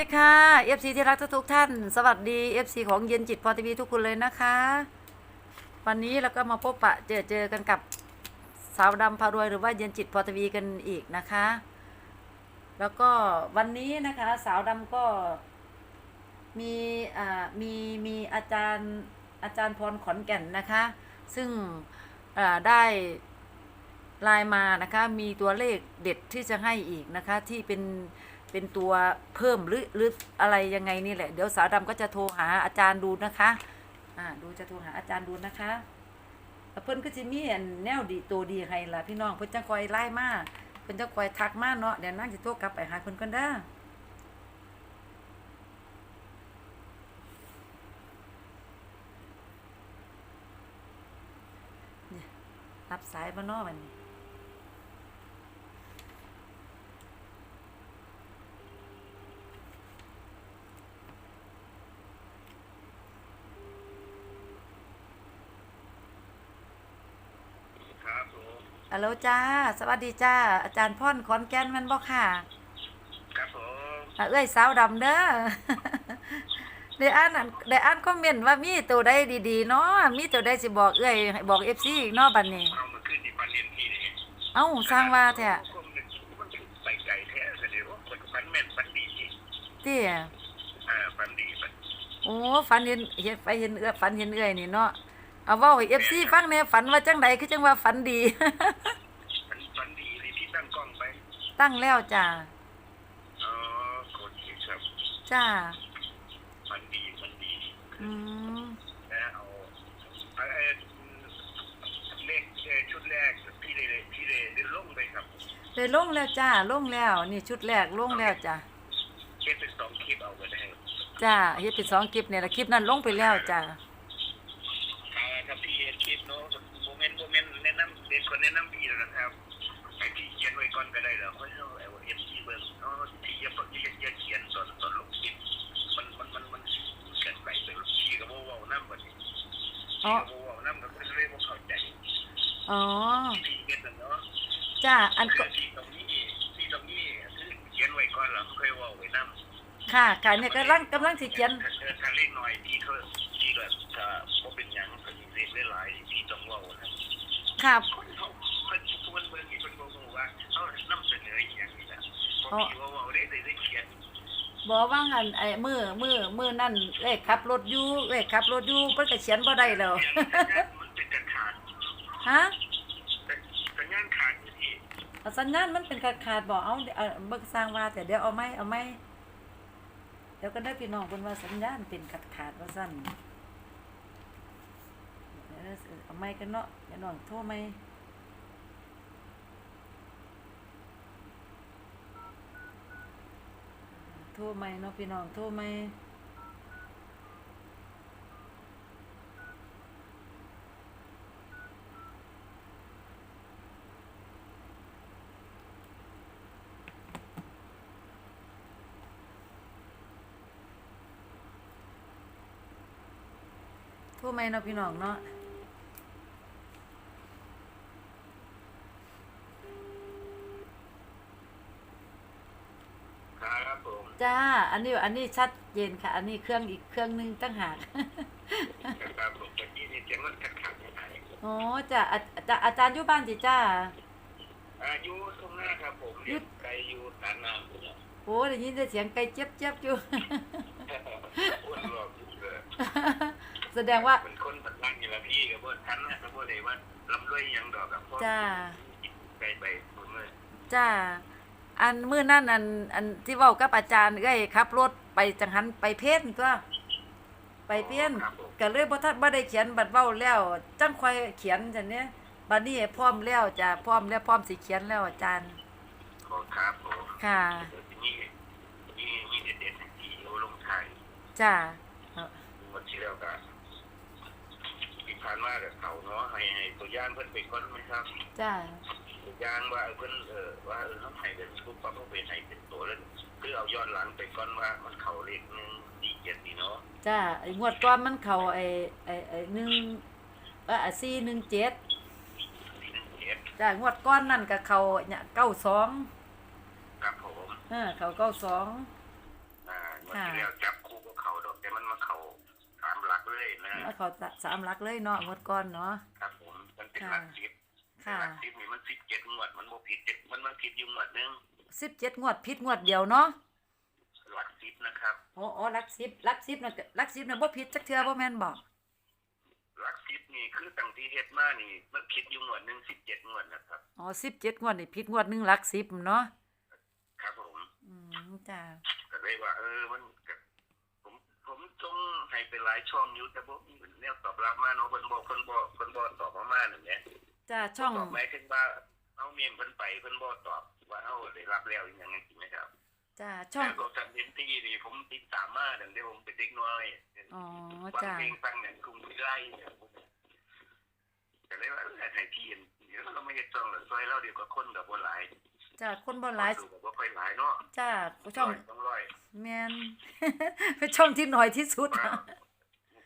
ดีค่ะ FC ที่รักทุกท่าน สวัสดี FC ของเย็นจิตพอทีวีทุกคนเลยนะคะ วันนี้เราก็มาพบปะเจอเจอกันกับสาวดำพารวยหรือว่าเย็นจิตพอทีวีกันอีกนะคะ แล้วก็วันนี้นะคะ สาวดำก็มีอ่ามีมีอาจารย์อาจารย์พรขอนแก่นนะคะ ซึ่งอ่าได้ไลน์มานะคะ มีตัวเลขเด็ดที่จะให้อีกนะคะที่เป็น เป็นตัวเพิ่มหรือหรืออะไรยังไงนี่แหละ เดี๋ยวสาวดำก็จะโทรหาอาจารย์ดูนะคะอ่าดูจะโทรหาอาจารย์ดูนะคะเพิ่นก็จะมีแนวดีตัวดีให้ล่ะพี่น้องเพิ่นจะคอยไล่มาเพิ่นจะคอยทักมาเนาะเดี๋ยวนั่งจะโทรกลับไปหาเพิ่นก่อนเด้อเนี่ยรับสายมาเนาะวันนี้ ครับผม ฮัลโหลจ้า สวัสดีจ้า อาจารย์พ่อนขอนแก่นแมันบ่ค่ะ ครับผมอะเอ้ยสาวดำเด้อ ได้อ่านอันได้อ่านคอมเมนต์ว่ามีตัวใดดีๆเนาะมีตัวใดสิบอกเอ้ยให้บอก FC อีกเนาะบัดนี้ เอามาขึ้นที่ปันเรียนที่นี่เอ้าสร้างว่าแท้ผมนึกมันใส่ใจแท้แสดงว่าคนฟันแม่นฟันดีจริงติอ่าฟันดีฟันโอ้ฝันเห็นเห็นไปเห็นเอื้อฝันเห็นเอ้ยนี่เนาะ เอาเว้าให้ FC ฟังแหน่ฝันว่าจังใดคือจังว่าฝันดีฟันฟันดีเลยที่ตั้งกล้องไปตั้งแล้วจ้าอ๋อโคตรดีครับจ้าฟันดีฟันดีอืมนะเอาเอ่อเลขเอ่อชุดแรกพี่เลยพี่เลยได้ลงไปครับได้ลงแล้วจ้าลงแล้ว นี่ชุดแรกลงแล้วจ้าเช็ดเป็นสองคลิปเอาไปได้จ้าเฮ็ดเป็นสองคลิปเนี่ยละคลิปนั้นลงไปแล้วจ้าอ่าครับพี่เห็นคลิปเนาะโมเมนต์โมเมนต์แนะนำเด็ก คนแนะนำพี่แล้วนะครับไอ้ที่เขียนไว้ก่อนก็ได้เหรอเพราะเอาไอ้เอ็มซีเบิร์เนาะที่อย่าอย่าอย่าเขียนตอนตอนลงคลิปมันมันมันมันเกินไปเป็นพี่ก็บ่เว้าน้ำบัดนี้พี่ก็บ่เว้าน้ำก็เลยบ่เข้าใจอ๋อพี่เฮ็ดน่เนาะจ้าอันก็ที่ตรงนี้ที่ตรงนี้คือเขียนไว้ก่อนแล้วค่อยว้าไว้น้ำค่ะค่ะเนี่ยกำลังกำลังสิเขียนถ้าเล่นหน่อยพี่ก็พี่ก็ถ้าเป็นยังก็สิเล่นได้หลายพี่ต้องว้านะค่ะ พอมีว่าว่าได้ได้เขียนบอกว่างันไอ้มือมือมือนั่นเลขขับรถอยู่เลขขับรถอยู่เพิ่นก็เขียนบ่ได้แล้วมันเป็นการขาดฮะสัญญาณขาดอยู่ที่เอาสัญญาณมันเป็นขาดขาดๆบอกเอาเอาเบิกสร้างว่าแต่เดี๋ยวเอาไหมเอาไหมเดี๋ยวก็ได้พี่น้องเพิ่นว่าสัญญาณเป็นขาดขาดๆว่าซั่นเดี๋ยวเอาไหมกันเนาะเดี๋ยวน้องโทรไหม ทรไหมเนาะพี่น้องโทรไหมโทรไหมเนาะพี่น้องเนาะ ครับผม จ้า อันนี้อันนี้ชัดเจนค่ะ อันนี้เครื่องอีกเครื่องหนึงตั้งหากครับผมตะกี้นี่เสียงมันขาดขาดหายอ๋อจ้าอาจาอาจารย์อยู่บ้านจิจ้าอายุตรงหน้าครับผมเนี่ยไกลอยู่ตานน้ำเนี่ยโอ้ได้ยินแต่เสียงไก่เจี๊ยบเจี๊ยบอยู่อ้วนรอบอยู่เลยแสดงว่าเป็นคนตัดนั่งอยู่ละพี่กับพวกท่านนะกับพวกเลยว่าลำด้วยยังดอกกับพวกจ้าไปไปผมเลยจ้า อันมื้อนั้นอันอันที่เว้ากับอาจารย์เอ้ยขับรถไปจังหันไปเพ่นตัวไปเพ่นครับผมก็เลยบ่ทันบ่ได้เขียนบัดเว้าแล้ว จังค่อยเขียนจังเนี้ยบัดนี้พร้อมแล้วจ้าพร้อมแล้วพร้อมสิเขียนแล้วอาจารย์ ขอครับผมค่ะนี่นี่นี่เด็ดๆที่โอลงไทยจ้าวันที่แล้วก็ที่ผ่านมากับเขาเนาะให้ให้ตัวอย่างเพิ่นไปก่อนไหมครับ จ้าตัว อย่างว่าเพิ่นเออว่าเออน้องให้เป็นทุกปรับต้องเป็นให้เป็นตัวแล้วคือเอาย้อนหลังไปก่อนว่ามันเข้าเลขหนึ่งดีเจ็ดดีเนาะจ้าไอ้งวดก่อนมันเข้าไอ้ไอ้ไอ้หนึ่งเออสี่หนึ่งเจ็ดเจ็ดจ้างวดก้อนนั่นก็เขาเนี่ยเก้าสองครับผมเออเขาเก้าสองอ่ามาเขาสามหลักเลยนะแล้วเขาสามหลักเลยเนาะหมดก่อนเนาะครับผมมันเป็นค่ะหลักสิบ ค่ะหลักสิบนี่มันสิบเจ็ดงวด มันโมผิดเจ็ดมันมันผิดอยู่งวดหนึงสิบเจ็ดงวดพิษงวดเดียวเนาะหลักสิบนะครับโอ้โอ้ลักสิบลักสิบน่ะลักสิบน่ะบ่ผิดจักเทื่อบ่แม่นบอกหลักสิบนี่คือตั้งที่เฮ็ดมานี่มันผิดอยู่งวดหนึ่งสิบเจ็ดงวดนะครับอ๋อสิบเจ็ดงวดนี่ผิดงวดหนึ่งลักสิบเนาะครับผมอืมจ้าก็เลยว่า เออมันก็ผมผมจงให้เป็นหลายช่องอยู่แต่บ่มีแนวตอบรับมาเนาะเพิ่นบอกเพิ่นบ่เพิ่นบ่ตอบมามานั่นแหละ จ้าช่อง ตอบหมายถึงว่าเอาเมียนเพิ่นไปเพิ่นบ่ตอบว่าเฮาได้รับแล้วอีหยังจังซี่นะครับจ้าช่อง แต่ก็ทันเห็นที่นี่ผมติดตามมาตั้งแต่ผมเป็นเด็กน้อยอ๋อฟังจ้าเพลงฟังเนี่ยกรุงวิไลเนี่ยก็เลยว่าเออให้พี่เห็นเดี๋ยวเราไม่เฮ็ดช่องแล้วซอยเราเดียวกับคนกับบ่หลายจ้าคนบ่หลายดูกับบ่ค่อยหลายเนาะจ้าช่องร้ยต้องร้อย แม่นเป็นช่องที่น้อยที่สุดว่า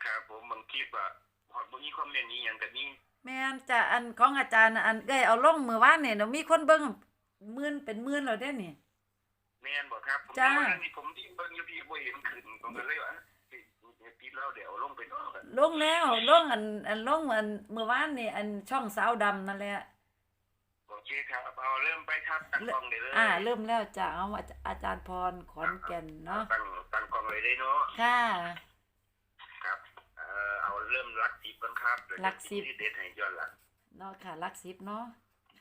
ครับผมบางคลิปอะฮอดบ่มีคอมเมนต์อีหยังก็มี แม่นจ้าอันของอาจารย์น่ะอันเอ้ยเอาลงมื้อวานนี่เนาะมีคนเบิ่งหมื่นเป็นหมื่นแล้วเด้นี่ แม่นบ่ครับผมจ้า ว่าอันนี้ผมที่เบิ่งอยู่พี่บ่เห็นขึ้นผมก็เลยว่าพี่พี่เราเดี๋ยวเอาลงไปเนาะกันลงแล้วลงอันอันลงอันมื้อวานนี่อันช่องสาวดำนั่นแหละ โอเคครับเอาเริ่มไปครับตั้งกล้องได้เลยอ่า เริ่มแล้วจ้าเอาอาจารย์พรขอนแก่นเนาะตั้งตั้งกล้องเลยได้เนาะ ค่ะครับเอ่อ เอาเริ่มลักสิบกันครับเดี๋ยวหลักสิบจะเด็ดให้ย้อนหลังเนาะค่ะหลักสิบเนาะ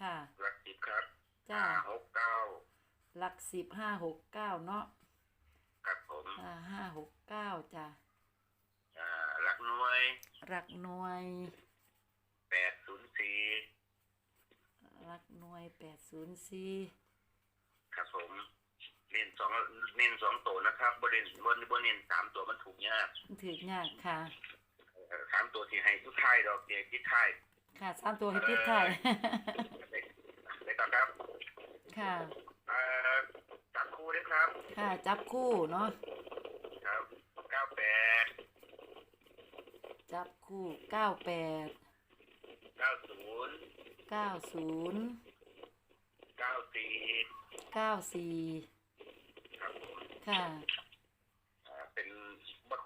ค่ะลักสิบครับจ้าห้หกเก้าหลักสิบห้าหกเก้าเนาะครับผมอ่าห้าหกเก้าจ้าอ่าหลักหน่วยหลักหน่วยแปดศูนย์สี่หลักหน่วยแปดศูนย์สี่ครับผมเน้นสองเน้นสองตัวนะครับบนเน้นบนบนเน้นสามตัวมันถูกยากถือยากค่ะเอ่อ สามตัวที่ให้ทุกท้ายดอกเดียวที่ท้ายค่ะสามตัวให้พิษไทยได้ต่อครับ ค่ะเอ่อจับคู่ด้วยครับ ค่ะ จับคู่เนาะครับเก้าแปดจับคู่เก้าแปดเก้าศูนย์เก้าศูนย์เก้าสี่เก้าสี่ครับผมค่ะอ่าเป็น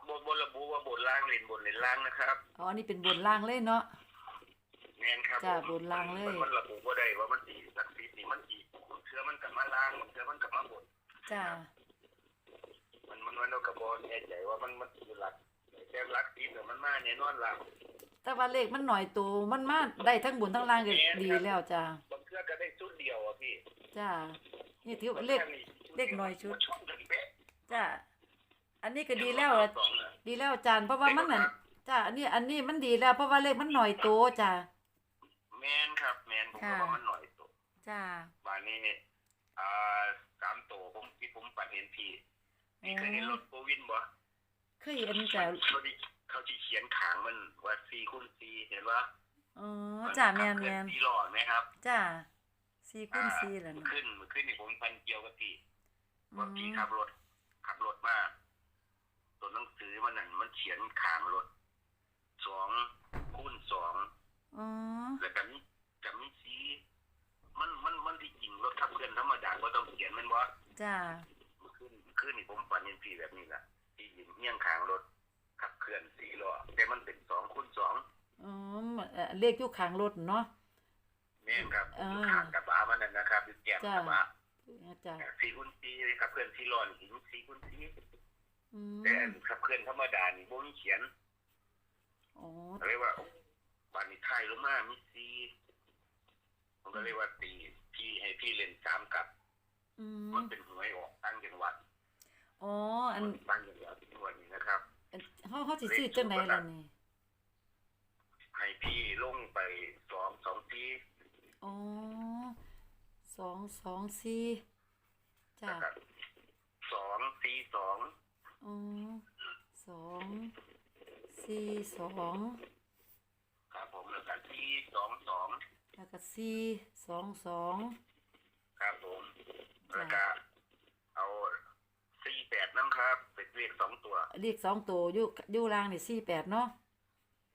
บทบทบทระบุว่าบนล่างเล่นบนเล่นล่างนะครับอ๋ออันนี้เป็นบนล่างเลยเนาะแม่นครับจ้ะผมบนล่างเลยมันมันระบุว่าได้ว่ามันสีสักสีนี่มันสีเชื่อมันกลับมาล่างเชื่อมันกลับมาบนจ้ามันมันมันเอากระบอกแน่ใจว่ามันมันอยู่หลักแต่หลักสีแต่มันมาเนี่ยนอนหลักแต่ว่าเลขมันหน่อยตัวมันมาได้ทั้งบนทั้งล่างก็ดีแล้วจ้าบางเชื่อก็ได้ชุดเดียวอะพี่จ้านี่ถือว่าเลขเลขหน่อยชุดช่องกันเป๊ะจ้าอันนี้ก็ดีแล้วอะสองอะ ดีแล้วอาจารย์เพราะว่ามันนั่นจ้าอันนี้อันนี้มันดีแล้ว เพราะว่าเลขมันหน่อยตัวจ้าแมนครับ แมนผมค่ะก็ว่ามันหน่อยตัวจ้าบานนี้อ่าสามตัวผมที่ผมปัดเห็นพี่พี่เคยเห็นรถโควินบ่เคยเห็นจ้าเขาที่เขาที่เขียนขางมันว่าสี่คูณสี่เห็นว่าอ๋อจ้าแมนแมนสี่หลอดไหมครับจ้าสี่คูณสี่แหละมันเนาะขึ้นมันขึ้นนี่ผมพันเกี่ยวกับพี่อืว่าพี่มขับรถขับรถมาตัวหนังสือมันนั่นมัน เขียนขางรถสองคูณสองอ๋อแล้วกันกับมีสีมันมันมันที่จริงรถขับเคลื่อนธรรมดาก็ต้องเขียนมันว่าจ้ามันขึ้นขึ้นนี่ผมฝันเห็นพี่แบบนี้แหละที่ยิงเงี้ยงขางรถขับเคลื่อนสี่ล้อแต่มันเป็นสองคูณสองอ๋อเอ่อเลขอยู่ข้างรถเนาะแม่นครับอ่าขางกระบะมันนั่นนะครับอยู่แก้มจ้ะกระบะจ้าสี่คูณสี่ขับเคลื่อนสี่ล้อนี่หินสี่คูณสี่ อืมแต่ขับเคลื่อนธรรมดานี่บ่มีเขียนอ๋อก็เลยว่าบานนี้ไทยลงมามีซีผมก็เลยว่าตีพี่ให้พี่เล่นสามกับ อืมมันเป็นหวยออกตั้งจังหวัดอ๋อ อันมันตั้งจังหวัดที่วันนี้นะครับอันเฮาเฮาสิซื้อจังไดล่ะนี่ให้พี่ลงไปสองสองทีอ๋อสองสองสี่จ้านะครับสองสี่สอง อ๋อสองสี่สองครับผมแล้วก็ที่สองสองแล้วก็สี่สองสองครับผมแล้วก็เอาสี่แปดน้ำครับเป็นเลขสองตัวเลขสองตัวอยู่อยู่ล่างนี่สี่แปดเนาะ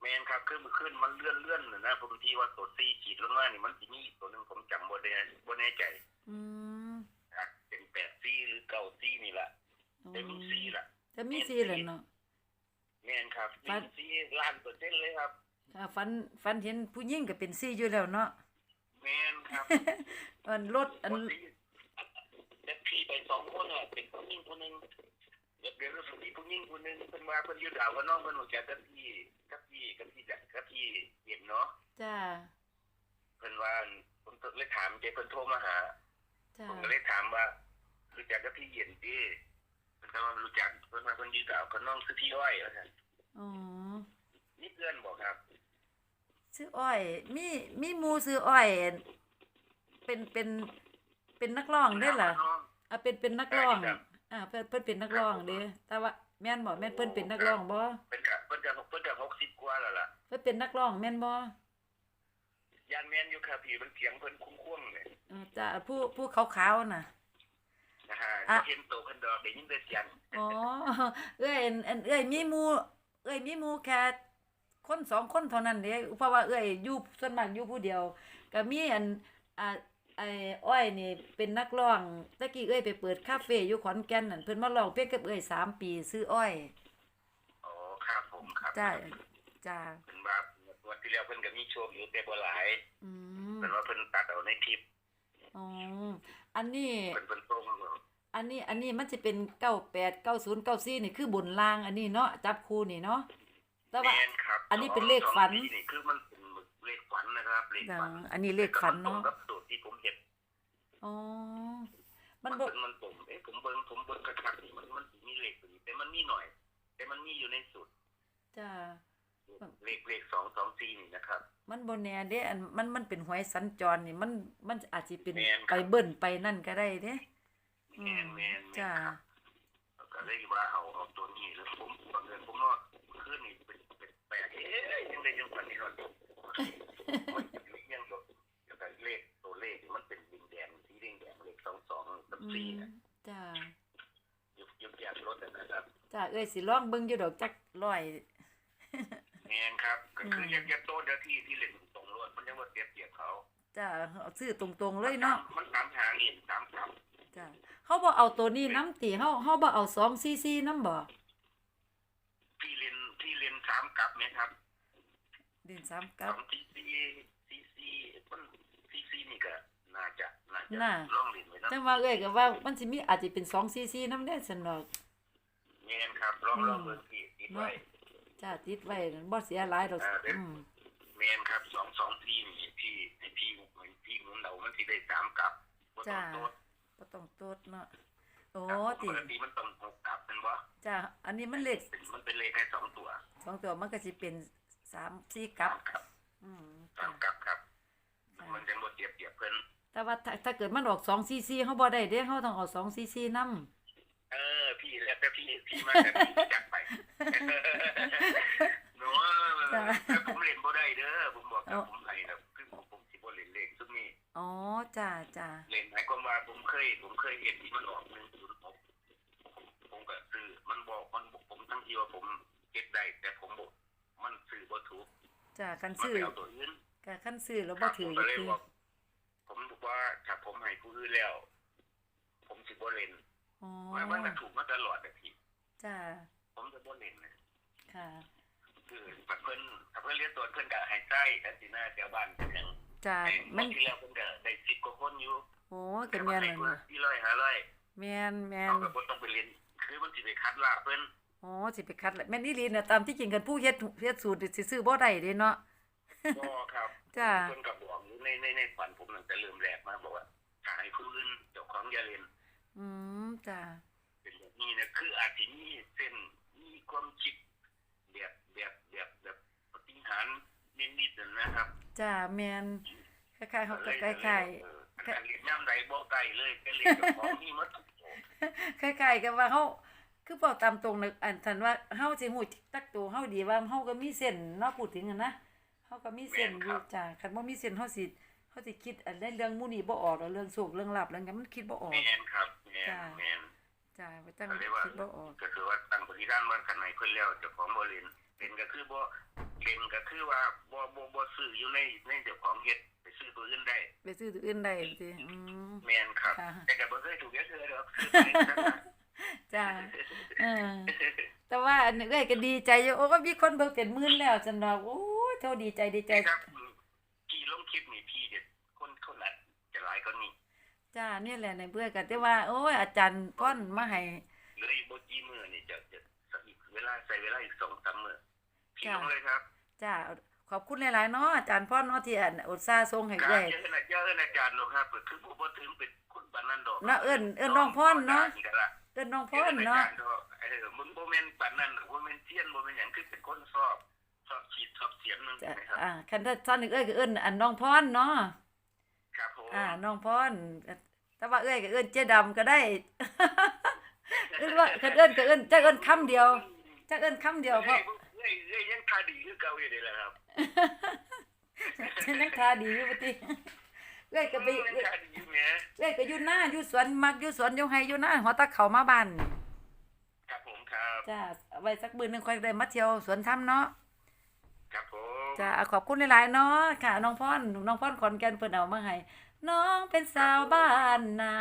แมนครับขึ้นมาขึ้นมันเลื่อนเลื่อนนะผมที่ว่าตัวสี่ขีดลงมานี่มันจะมีอีกตัวหนึ่งผมจำบ่ได้บ่แน่ใจ อืมอาจเป็นแปดซี่หรือเก้าซี่นี่แหละอ๋อแต่มีซี่ละ จะมีสี่แหละเนาะแม่นครับฟันสี่ล้านเปอร์เซ็นต์เลยครับค่ะฝันฝันเห็นผู้หญิงก็เป็นซี่อยู่แล้วเนาะแม่นครับอันรถอันเด็กพี่ไปสองคนอะเป็นผู้หญิงคนหนึงเด็กเด็กผู้หญิงผู้หญิงคนหนึงเพิ่นว่าเพิ่นอยู่ดาวว่าน้องเพิ่นรู้จักกับพี่กับพี่กับพี่จักกับพี่เย็นเนาะจ้าเพิ่นว่าผมก็เลยถามเจเพิ่นโทรมาหาจ้าผมก็เลยถามว่ารู้จักกับพี่เย็นดิเพิ่ นก็ว่ารู้จักเพิ่นว่าเพิ่นอยู่ดาวกับน้องคือพี่อ้อยว่าซั่นอ๋อนี่เพื่อนบอกครับซื้ออ้อยมีมีหมูซื้ออ้อยเป็นเป็นเป็นนักร้องได้เหรอน้องอะเป็นเป็นนักร้องครับอ่าเพิ่นเพิ่นเป็นนักร้องเด้แต่ว่าแม่นบ่แม่นเพิ่นเป็นนักร้องบ่เพิ่นก็เพิ่นก็เพิ่นก็60กว่าแล้วล่ะเพิ่นเป็นนักร้องแม่นบ่ยานแม่นอยู่ครับพี่มันเสียงเพิ่นคุ้มๆเลยเออจ้าผู้ผู้ขาวๆน่ะ นะฮะอะเห็นโตเพิ่นดอกได้ยินแต่เสียงอ๋อเอ้ยอันอันเอ้ยมีหมูเอ้ยมีหมูแค่คนสองคนเท่านั้นเด้เพราะว่าเอ้ยอยู่ส่วนมากอยู่ผู้เดียวก็มีอันอ่าไอ้อ้อยนี่เป็นนักร้องตะกี้เอ้ยไปเปิดคาเฟ่อยู่ขอนแก่นนั่นเพิ่นมาร้องเพลงกับเอ้ยสามปีซื้ออ้อยอ๋อครับผมครับจ้าจ้าเพิ่นว่าวันที่แล้วเพิ่นก็มีโชว์อยู่แต่บ่หลายอืมเพิ่นว่าเพิ่นตัดเอาในคลิปอ๋อ อันนี้ เพิ่นเพิ่นส่งเอาอันนี้ อันนี้มันจะเป็น98 90 94นี่คือบนล่างอันนี้เนาะจับคู่นี่เนาะแต่ว่า แม่นครับอันนี้เป็นเลขฝัน สองสี่นี่คือมันเป็นเลขฝันนะครับเลขดัฝังนอันนี้เลขฝันตรงเนาะกับสูตรที่ผมเฮ็ดอ๋อมัมันนบ่เป็นมันตรงเอ๊ะผมเบิ่งผมเบิ่งกระทักนี่มันมันสิมีเลขตัวนี้แต่มันมีหน่อย แต่มันมีอยู่ในสูตร จ้า เลขเลข2 2 4นี่นะครับ มันบ่แน่เด้อันมันมันเป็นหวยสัญจรนี่มันมันอาจสิเป็นแม่นครับ ไปเบิ่นไปนั่นก็ได้เด้ อืแม่มนแม่นแม่นจ้า ครับแล้วก็เลยว่าเอาเอาตัวนี้แล้วผมบังเอิญผมว่าคืนนี้เป็นเป็นแปลกเอ๊ะยังได้ยังฝันนี่ก่อนมันจะมียังก็แล้วก็เลขตัวเลขมันเป็นดินแดงสีแดงแดงเลขสองสองกับอืสี่มนะจ้ายุบยุบแยกรถนะครับ จ้าเอ้ยสิลองเบิ่งอยู่ดอกจักร้อยแม่นครับ ก็คือมยังจะโตเดียวที่ที่เล่นตรงรถมันยังว่าเปรียบเทียบเขาจ้าเอาซื้อตรงๆเลยเนาะมันสามทางเห็นสามสามจ้าเขาบ่เอาตัวนี้น้ำติเฮาเฮาบ่เอา2 cc น้ำบ่ที่เรียนที่เรียนสามกลับไหมครับเดินสามสกัอบงซีซีซีซีมันซีซีนี่ก็น่าจะน่าจะน่าลองเรียนไว้นะจังว่าเอ้ยก็ว่ามันสิมีอาจสิเป็น2 cc น้ำได้ซั่นดอกแม่นครับลองอืมลองเบิ่งที่ติดไว้ จ้าติดไว้บ่เสียหลายดอกอ่าเด้ออือืมแม่นครับสองสองที่นี่พี่ให้พี่ให้พี่หมุนเอามันสิได้สามกลับบ่ต้องโตดบ่ต้องโตดเนาะโอ้ครับติปกติมันต้องหกกลับเป็นบ่จ้าอันนี้มันเลขเป็นมันเป็นเลขแค่สองตัวสองตัวมันก็สิเป็นสามสี่กับ สามกลับอืมสามกลับครับมันจังบ่เทียบเทียบเพิ่นแต่ว่าถ้าถ้าเกิดมันออกสองซีซีเขาบ่ได้เด้เขาต้องเอาสองซีซีนำเออพี่แล้วแต่พี่พี่มาแต่พี่จักไปหนูแต่ผมเล่นบ่ได้เด้ อผมบอกกับผมไห้นะคือผมผมสิบ่เล่นเลขซุมนี้อ๋อจ้าจ้าเล่นหมายความว่าผมเคย ผมเคยเห็นที่มันออก106ผมก็ซื้อมันบอกมันบอกผมทั้งที่ว่าผมเก็บได้ แต่ผมบอกมันซื้อบ่ถูกจ้าคันมันซื้อไปเอาตัวอื่นก็คันซื้อแล้วบ่ถือผมอก็ยู่เลยคือบอกผมบอกว่าถ้าผมให้ผู้อื่นแล้ว ผมสิบ่เล่นอ๋อหมายว่ามันถูกมาตลอดอะพี่จ้าผมจะบ่เล่นนะ ค่ะ คือถ้าเพิ่น ถ้าเพิ่นเรียนตัวเพิ่นก็ให้ใช้แต่สิหน้าแถวบ้านเป็นหยังจ้าไอ้มัมันนที่แล้วเพิ่นก็ได้10กว่าคนอยู่โอ้ก็แม่นนั่นน่ะที่ร้อยห้าร้อยแม่นแม่นเขาก็บ่ต้องไปเรียนคือมันสิไปคัดลาเพิ่นอ๋อสิไปคัดละแม่นอีหลีน่ะตามที่จริงกันผู้เฮ็ดเฮ็ดสูตรนี่สิซื้อบ่ได้เด้เนาะ บ่ครับจ้า เพิ่นก็บอกอยู่ในในในฝันผมตั้งแต่เริ่มแรกมาบอกว่าถ้าให้ผู้อื่นเจ้าของอย่าเรียน อืมจ้าเป็นแบบนี้นะคืออาจสิมีเส้นมีความคิดแบบแบบแบบแบบ ปฏิหารย์นิดๆนั่นนะครับจ้าแม่นคล้ายๆเขาก็คล้ายเออการเรียนย่ำใดบ่ไกลเลยก็เรียนเจ้าของนี่หมดทุกโตๆคล้ายๆกับว่าเฮาคือบอกตามตรงนะอันทันว่าเฮาสิฮู้ตักตัวเฮาดีว่าเฮาก็มีเส้นเนาะพูดถึงอะนะเฮาก็มีเส้นอยู่จ้าคันบ่มีเส้นเฮาสิเฮาสิคิดอันใดเรื่องหมู่นี้บ่ออกแล้วเรื่องโชคเรื่องลาภเรื่องหยังมันคิดบ่ออก แม่นครับแม่นจ้าแม่นจ้าบ่ตั้งก็เลยว่าคิดบ่ออกก็คือว่าตั้งปฏิฐานว่าคันไหนเพิ่นแล้วเจ้าของบ่เล่น เล่นก็คือบ่เล่นก็คือว่าบ่บ่บ่ซื้ออยู่ในในเจ้าของเฮ็ดไปซื้อตัวอื่นได้ไปซื้อตัวอื่นได้สิอืมแม่นครับค่ะแต่ก็บ่เคยถูกเยอะเทื่อดอกซื้อไปนั่นนะจ้าเออแต่แต่ว่าอันนี้เอ้ยก็ดีใจอยู่โอ้ก็มีคนเบิ่งเป็นหมื่นแล้วจังดอกโอ้ยโทษดีใจดีใจครับพี่ลงคลิปนี่พี่เด็ดคนคนละจะหลายก็นี่จ้าเนี่ยแหละในเบื่อกันแต่ว่า โอ้ยอาจารย์พ่อนมาให้เหลืออีกบ่กี่มื้อนี่จะจะสักอีกเวลาใส่เวลาอีก2 3มื้อ พี่จ้ะลงเลยครับจ้าขอบคุณหลายๆเนาะอาจารย์พ่อนเนาะที่อันอุตส่าห์ส่งให้การเอ้ยเจอนะเจออาจารย์หรอกครับคือผู้บ่ถึงเป็นคนปานนั้นดอกเนาะเอิ้นเอิ้นน้องพรเนาะเอิ้นน้องพ่อนเนาะเออมึงบ่แม่นปานนั้นบ่แม่นเทียนบ่แม่นหยังคือเป็นคนชอบชอบฉีดชอบเสียงนึงจ้ะนะครับอ่าคันถ้าท่านนึกเอ้ยก็เอิ้นอันน้องพ่อนเนาะครับผมอ่าน้องพ่อนแต่ว่าเอ้ยก็เอิ้นเจ๊ดำก็ได้เอิ้นว่าคันเอิ้นก็เอิ้นจักเอิ้นคำเดียวจักเอิ้นคำเดียวเพราะ เอ้ยเอ้ยยังคาดีคือเก่าอยู่เด้แหละครับฉันนักทาดีอยู่ปติเอ้ยก็ไปยังเอ้ยคาดีอยู่แหมเอ้ยก็อยู่หน้าอยู่สวนมักอยู่สวนอยู่ไห้อยู่หน้าหัวตะเขามาบ้านครับผมครับจ้าเอาไว้สักมื้อหนึงค่อยได้มาเที่ยวสวนถ้ำเนาะครับผมจ้าขอบคุณหลายๆเนาะค่ะน้องพ่อนน้องพ่อนขอนแก่นเพิ่นเอามาให้น้องเป็นสาวบ้านนา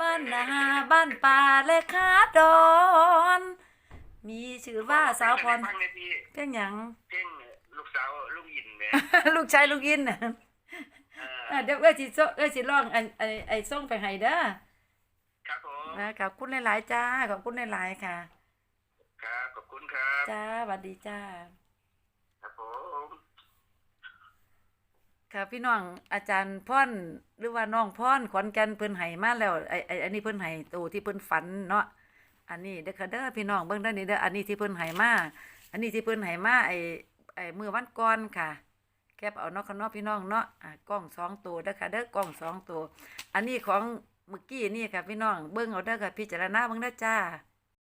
บ้านนาบ้านป่าและคาดอน มีชื่อว่าสาวพรฟังเลยพี่เพียงหยังเพลงลูกสาวลูกยินแหมลูกชายลูกอินน่ะเอออะเดี๋ยวเอ้ยสิส่งเอ้ยสิร้องอันไอ้ไอ้ส่งไปให้เด้อครับผมนะขอบคุณหลายๆจ้าขอบคุณหลายๆค่ะ ครับขอบคุณครับจ้าสวัสดีจ้าครับผมค่ะพี่น้องอาจารย์พ่อนหรือว่าน้องพ่อนขอนแก่นเพิ่นให้มาแล้วไอ้ไอ้อันนี้เพิ่นให้ตัวที่เพิ่นฝันเนาะ อันนี้เด็กค่ะเด้อพี่น้องเบิ้งด้านนี้เด้ออันนี้ที่เพิ่นไห้มาอันนี้ที่เพิ่นไห้มาไอ้ไอ้มือวันก่อนค่ะ แคปเอาเนาะค่ะเนาะพี่น้องเนาะอ่ากล้องสองตัวเด้อค่ะเด้อกล้องสองตัว อันนี้ของเมื่อกี้นี่ค่ะพี่น้องเบิ้งเอาเด้อค่ะพิจารณาเบิ้งเด้อจ้า